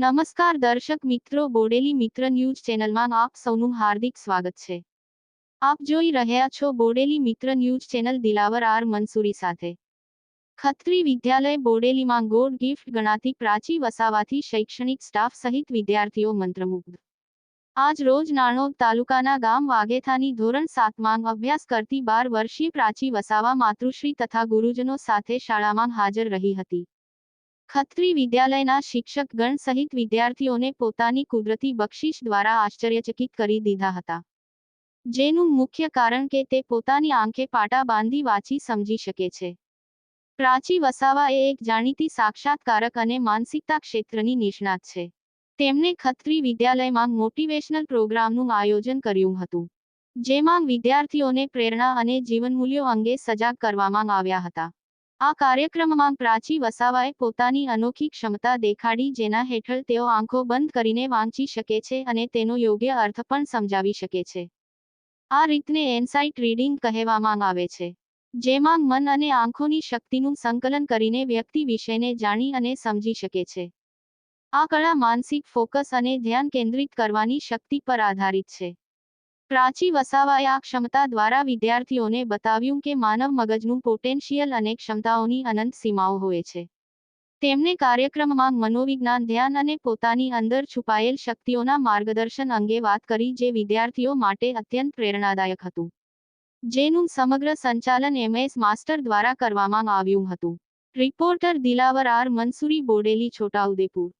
નમસ્કાર દર્શક મિત્રો, બોડેલી મિત્ર ન્યૂઝ ચેનલમાં આપ સૌનું હાર્દિક સ્વાગત છે. આપ જોઈ રહ્યા છો Bodeli Mitra news channel Dilawar R Mansuri સાથે. ખત્રી વિદ્યાલય બોડેલીમાં ગોડ ગિફ્ટ ગણાતી પ્રાચી વસાવાથી શૈક્ષણિક સ્ટાફ સહિત વિદ્યાર્થીઓ મંત્રમુગ્ધ. આજ રોજ નાણોદ તાલુકાના ગામ વાઘેથાની ધોરણ સાતમાં અભ્યાસ કરતી બાર વર્ષીય પ્રાચી વસાવા માતૃશ્રી તથા ગુરુજનો સાથે શાળામાં હાજર રહી હતી. ખત્રી વિદ્યાલયના શિક્ષક ગણ સહિત વિદ્યાર્થીઓને પોતાની કુદરતી બક્ષિશ દ્વારા આશ્ચર્યચકિત કરી દીધા હતા. જેનું મુખ્ય કારણ કે તે પોતાની આંખે પાટા બાંધી વાંચી સમજી શકે છે. પ્રાચી વસાવા એ એક જાણીતી સાક્ષાત્કારક અને માનસિકતા ક્ષેત્રની નિષ્ણાત છે. તેમણે ખત્રી વિદ્યાલયમાં મોટિવેશનલ પ્રોગ્રામનું આયોજન કર્યું હતું, જેમાં વિદ્યાર્થીઓને પ્રેરણા અને જીવનમૂલ્યો અંગે સજાગ કરવામાં આવ્યા હતા. આ કાર્યક્રમમાં પ્રાચી વસાવાએ પોતાની અનોખી ક્ષમતા દેખાડી જેના હેઠળ તેઓ આંખો બંધ કરીને વાંચી શકે છે અને તેનો યોગ્ય અર્થ પણ સમજાવી શકે છે. આ રીતને એનસાઇટ રીડિંગ કહેવામાં આવે છે, જેમાં મન અને આંખોની શક્તિનું સંકલન કરીને વ્યક્તિ વિષયને જાણી અને સમજી શકે છે. આ કળા માનસિક ફોકસ અને ધ્યાન કેન્દ્રિત કરવાની શક્તિ પર આધારિત છે. પ્રાચી વસાવાએ આ ક્ષમતા દ્વારા વિદ્યાર્થીઓને બતાવ્યું કે માનવ મગજનું પોટેન્શિયલ અને ક્ષમતાઓની અનંત સીમાઓ હોય છે. તેમને કાર્યક્રમમાં મનોવિજ્ઞાન, ધ્યાન અને પોતાની અંદર છુપાયેલ શક્તિઓના માર્ગદર્શન અંગે વાત કરી જે વિદ્યાર્થીઓ માટે અત્યંત પ્રેરણાદાયક હતું. જેનું સમગ્ર સંચાલન એમએસ માસ્ટર દ્વારા કરવામાં આવ્યું હતું. Reporter Dilawar R Mansuri Bodeli, Chhota Udepur.